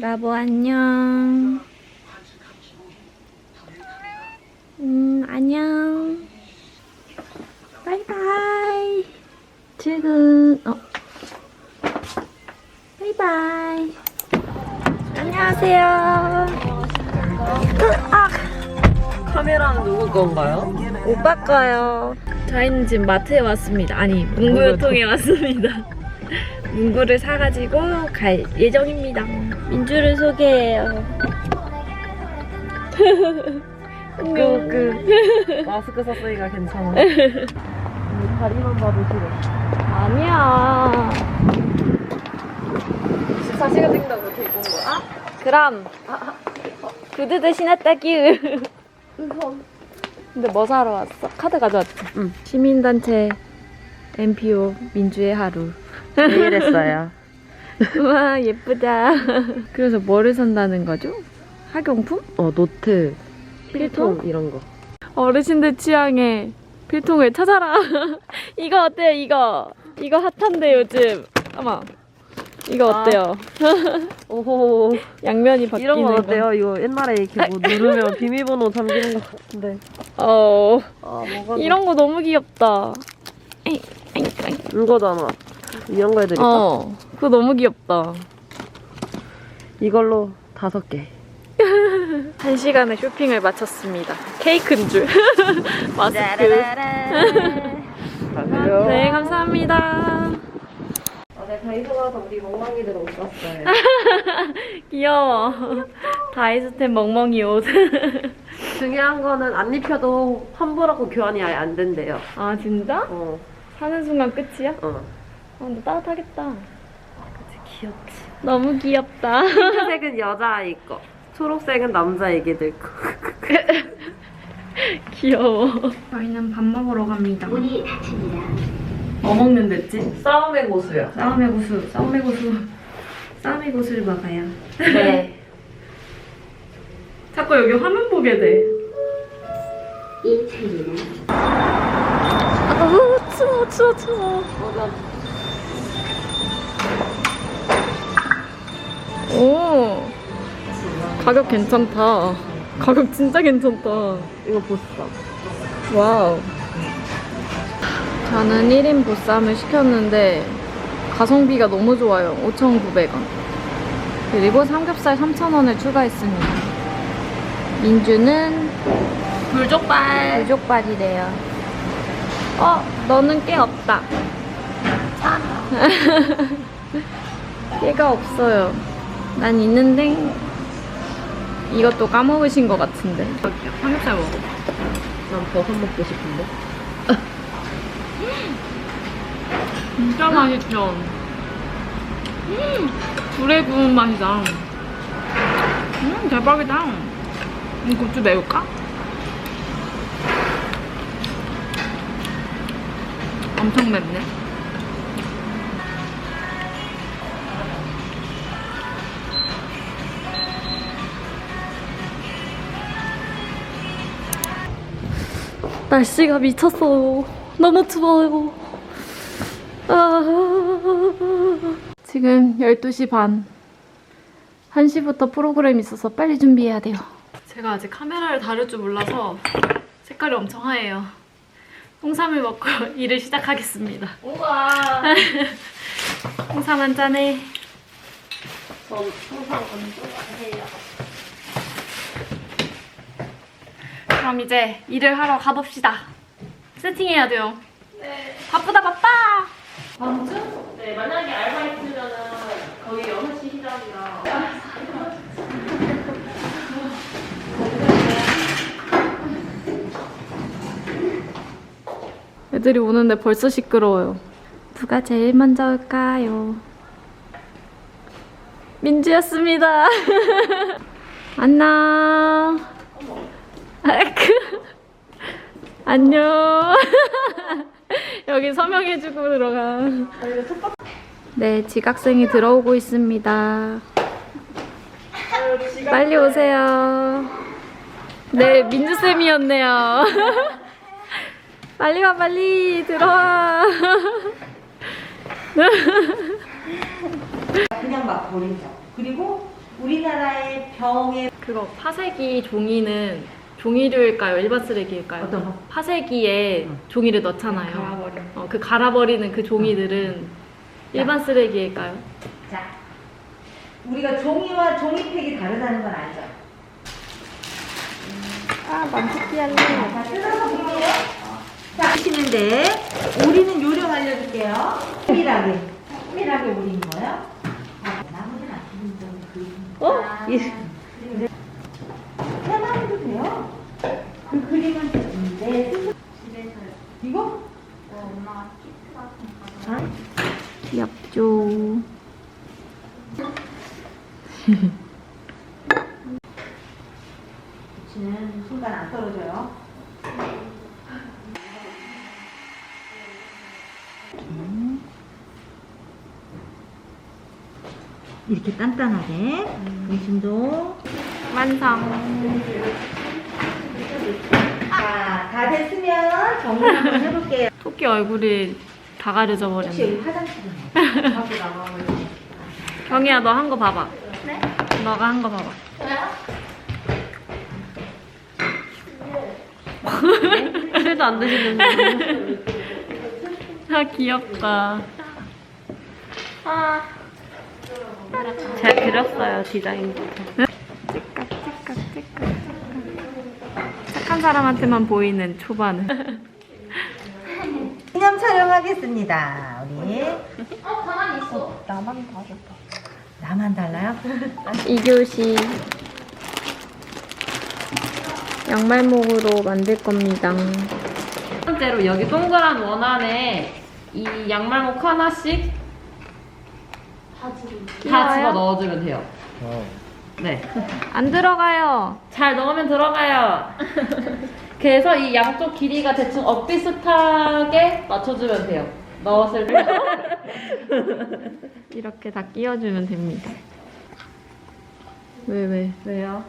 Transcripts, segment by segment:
라보 안녕. 음, 안녕. 바이바이. 지금, 어. 바이바이. 안녕하세요. 아, 카메라는 누구 건가요? 오빠 거요. 저희는 지금 마트에 왔습니다. 아니, 문구유통에 왔습니다. 문구를 사가지고 갈 예정입니다. 민주를 소개해요. 그, 그, 마스크 썼으니까 괜찮아. 다리만 봐도 싫어. 아니야. 24시간 땡다고 이렇게 온 거야? 그럼 구두도 신었다 끼우. 근데 뭐 사러 왔어? 카드 가져왔지? 응. 시민단체 MPO 민주의 하루. 내일 했어요. 우와 예쁘다. 그래서 뭐를 산다는 거죠? 학용품? 어, 노트, 필통? 필통, 이런 거. 어르신들 취향의 필통을 찾아라. 이거 어때요? 이거 이거 핫한데 요즘. 아마 이거 아. 어때요? 오호. 양면이 바뀌는 이런 거 거. 어때요? 이거 옛날에 이렇게 뭐 누르면 비밀번호 잠기는 것 같은데. 어 아, 뭐가. 이런 거 너무 귀엽다. 이거잖아. 이런 거 해드릴까? 어 그거 너무 귀엽다. 이걸로 다섯 개. 한 시간의 쇼핑을 마쳤습니다. 케이크인 줄. 마스크. 가세요. 네 감사합니다. 네, 다이소 가서 우리 멍멍이들 옷 샀어요. 귀여워. 다이스템 멍멍이 옷. 중요한 거는 안 입혀도 환불하고 교환이 아예 안 된대요. 아 진짜? 어, 사는 순간 끝이야? 어. 아, 근데 따뜻하겠다. 귀엽지. 너무 귀엽다. 핑크색은 여자아이 거. 초록색은 남자애기들 거. 귀여워. 저희는 밥 먹으러 갑니다. 뭐 먹는 데지? 싸움의 고수요. 싸움의 고수, 싸움의 고수, 싸움의 고수를 먹어요. 네. 자꾸 여기 화면 보게 돼. 아, 추워, 추워, 추워. 오, 가격 괜찮다. 가격 진짜 괜찮다. 이거 보쌈. 와우. 저는 1인 보쌈을 시켰는데 가성비가 너무 좋아요. 5,900원. 그리고 삼겹살 3,000원을 추가했습니다. 민주는 불족발. 불족발이래요. 어, 너는 깨 없다. 깨가 없어요. 난 있는데 이것도 까먹으신 것 같은데. 삼겹살 먹어. 난 버섯 먹고 싶은데. 진짜 맛있죠? 음, 불에 구운 맛이다. 음, 대박이다. 음, 고추 매울까? 엄청 맵네. 날씨가 미쳤어요. 너무 추워요. 아, 지금 12시 반. 1시부터 프로그램 있어서 빨리 준비해야 돼요. 제가 아직 카메라를 다룰 줄 몰라서 색깔이 엄청 하얘요. 홍삼을 먹고 일을 시작하겠습니다. 우와. 홍삼 한 잔에 전 항상 건조해요. 그럼 이제 일을 하러 가봅시다. 세팅해야 돼요. 네. 바쁘다 바빠. 다음 주? 네, 만약에 알바 있으면은 거의 6시 시작이라. 애들이 오는데 벌써 시끄러워요. 누가 제일 먼저 올까요? 민주였습니다. 안녕. 아이쿠. 안녕. 여기 서명해주고 들어가. 네, 지각생이 들어오고 있습니다. 빨리 오세요. 네, 민주쌤이었네요. 빨리 와, 빨리 들어와. 그냥 막 버리죠. 그리고 우리나라의 병에 그거 파쇄기 종이는 종이류일까요? 일반 쓰레기일까요? 어떤 거? 파쇄기에 응. 종이를 넣잖아요. 갈아버려. 어, 그 갈아버리는 그 종이들은 일반 쓰레기일까요? 자 우리가 종이와 종이팩이 다르다는 건 알죠? 아, 만두기 할래. 자 뜯어서 볼게요. 자 하시는데 우리는 요령 알려줄게요. 세밀하게 세밀하게 우리는 거요. 자, 나머지는 안 뜯는 그 어? 이- 해만 해도 돼요. 그 그림은 내 스스로 이거? 귀엽죠. 붙이는 순간 안 떨어져요. 이렇게 단단하게 중심도 완성. 자, 다 됐으면 정리 한번 해볼게요. 토끼 얼굴이 다 가려져 혹시 버렸네. 여기 화장실은 나가면 경희야, 너 한 거 봐봐. 네? 너가 한 거 봐봐. 술도 안 드시는 아, 귀엽다. 아. 제가 그렸어요, 디자인부터. 찌깍, 찌깍, 찌깍. 착한 사람한테만 보이는 초반은. 기념 촬영하겠습니다. 우리 나만 봐줬다. 나만 달라요? 2교시 양말목으로 만들 겁니다. 첫 번째로 여기 동그란 원 안에 이 양말목 하나씩 다 집어 넣어주면 돼요. 네. 안 들어가요. 잘 넣으면 들어가요. 그래서 이 양쪽 길이가 대충 엇비슷하게 맞춰주면 돼요. 넣었을 때. 이렇게 다 끼워주면 됩니다. 왜, 왜? 왜요?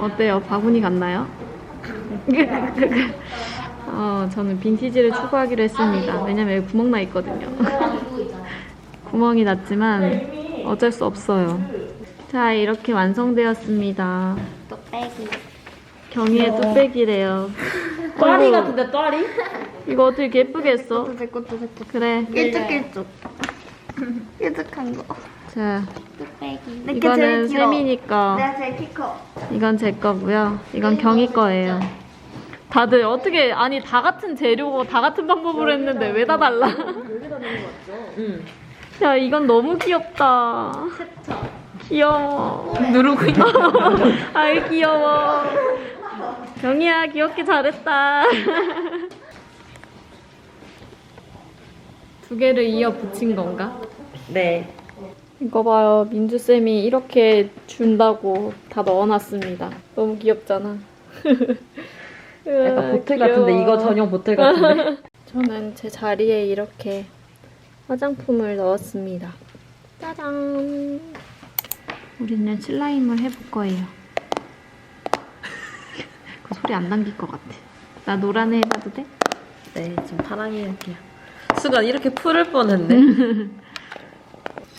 어때요? 바구니 같나요? 어, 저는 빈티지를 추구하기로 했습니다. 왜냐면 여기 구멍 나 있거든요. 구멍이 났지만 어쩔 수 없어요. 자, 이렇게 완성되었습니다. 뚝배기. 경희의 뚝배기래요. 또아리 어이구, 같은데 또아리? 이거 어떻게 이렇게 예쁘게 했어? 제 것도 제 것도. 그래. 일쭉일쭉. 일쭉한 거. 자, 뚝배기. 내게 제일 이거는 길어. 쌤이니까 내가 제일 키 커. 이건 제 거고요. 이건 경희 거예요. 다들 어떻게 아니 다 같은 재료고 다 같은 방법으로 했는데 왜 다 달라? 응. 야 이건 너무 귀엽다. 귀여워. 누르고 있는 아이 귀여워. 경희야 귀엽게 잘했다. 두 개를 이어 붙인 건가? 네. 이거 봐요. 민주쌤이 이렇게 준다고 다 넣어놨습니다. 너무 귀엽잖아. 약간 보틀 귀여워. 같은데 이거 전용 보틀 같은데. 저는 제 자리에 이렇게 화장품을 넣었습니다. 짜잔. 우리는 슬라임을 해볼 거예요. 그 소리 안 남길 것 같아. 나 노란 애 해봐도 돼? 네, 지금 파랑이 할게요. 수건 이렇게 풀을 뻔했네.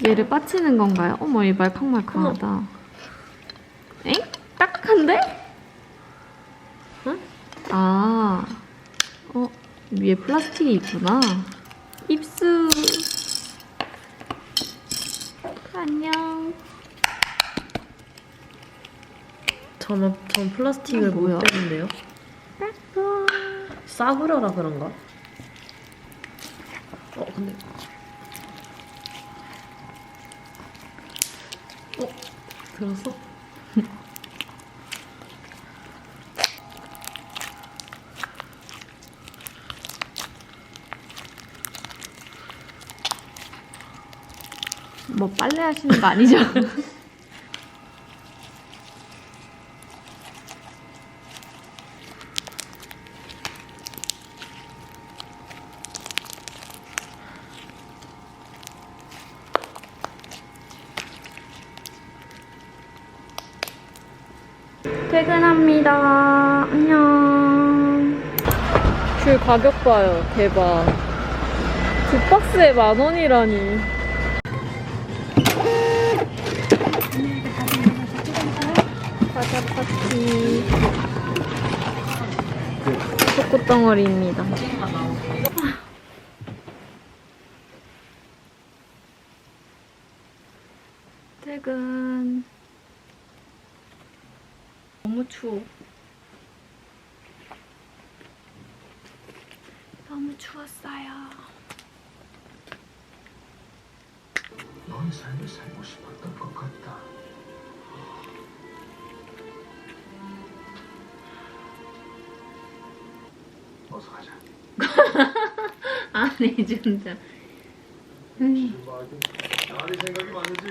얘를 빠치는 건가요? 어머, 얘 말캉말캉하다. 엥? 딱한데? 응? 아, 어, 위에 플라스틱이 있구나. 입수. 안녕. 저는 전 플라스틱을 이게 뭐야? 못 빼는데요. 싸구려라 그런가? 어 근데 어 들었어? 뭐 빨래 하시는 거 아니죠? 퇴근합니다. 안녕. 줄 가격 봐요. 대박. 두 박스에 만 원이라니. 과자 파티. 초코 덩어리입니다. 퇴근. 너무 추워. 너무 추웠어요. 넌 삶을 살고 싶었던 것 같다. 어서 가자. 아니 진짜. 나리 생각이 많은지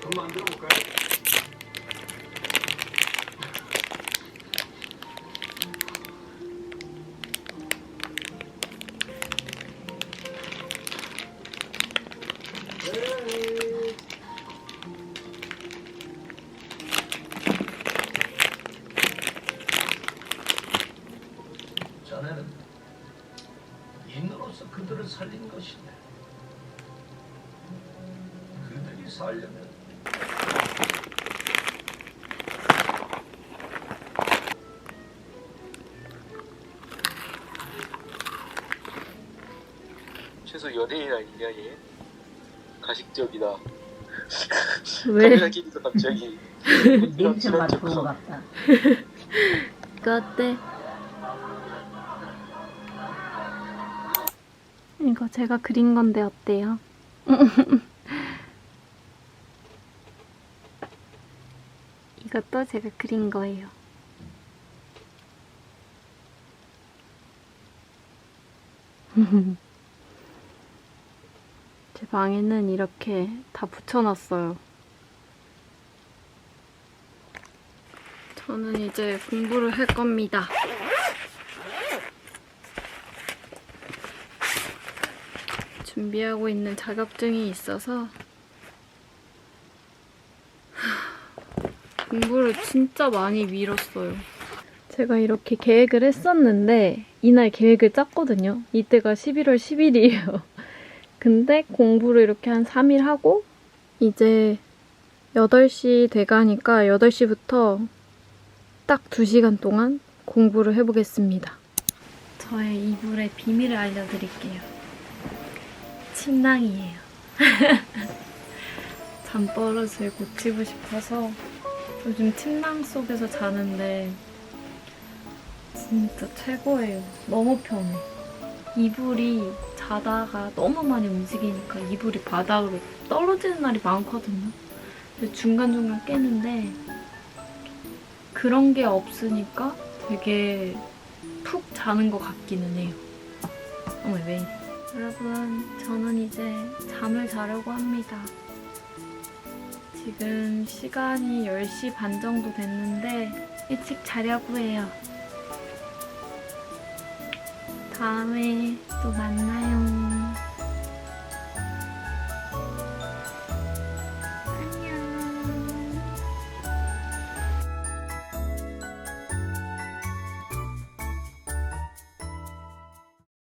좀 만들어 볼까요? 최소 연예인 아니냐 얘? 가식적이다. 왜? 카메라 끼니까 갑자기 척 좋은 것 같다. 이거 어때? 이거 제가 그린 건데 어때요? 이것도 제가 그린 거예요. 제 방에는 이렇게 다 붙여놨어요. 저는 이제 공부를 할 겁니다. 준비하고 있는 자격증이 있어서 하, 공부를 진짜 많이 미뤘어요. 제가 이렇게 계획을 했었는데 이날 계획을 짰거든요. 이때가 11월 10일이에요. 근데 공부를 이렇게 한 3일 하고 이제 8시 돼가니까 8시부터 딱 2시간 동안 공부를 해보겠습니다. 저의 이불의 비밀을 알려드릴게요. 침낭이에요. 잠버릇을 고치고 싶어서 요즘 침낭 속에서 자는데 진짜 최고예요. 너무 편해. 이불이 자다가 너무 많이 움직이니까 이불이 바닥으로 떨어지는 날이 많거든요. 중간중간 깨는데 그런 게 없으니까 되게 푹 자는 것 같기는 해요. 어머, 왜. 여러분, 저는 이제 잠을 자려고 합니다. 지금 시간이 10시 반 정도 됐는데 일찍 자려고 해요. 다음에 또 만나요.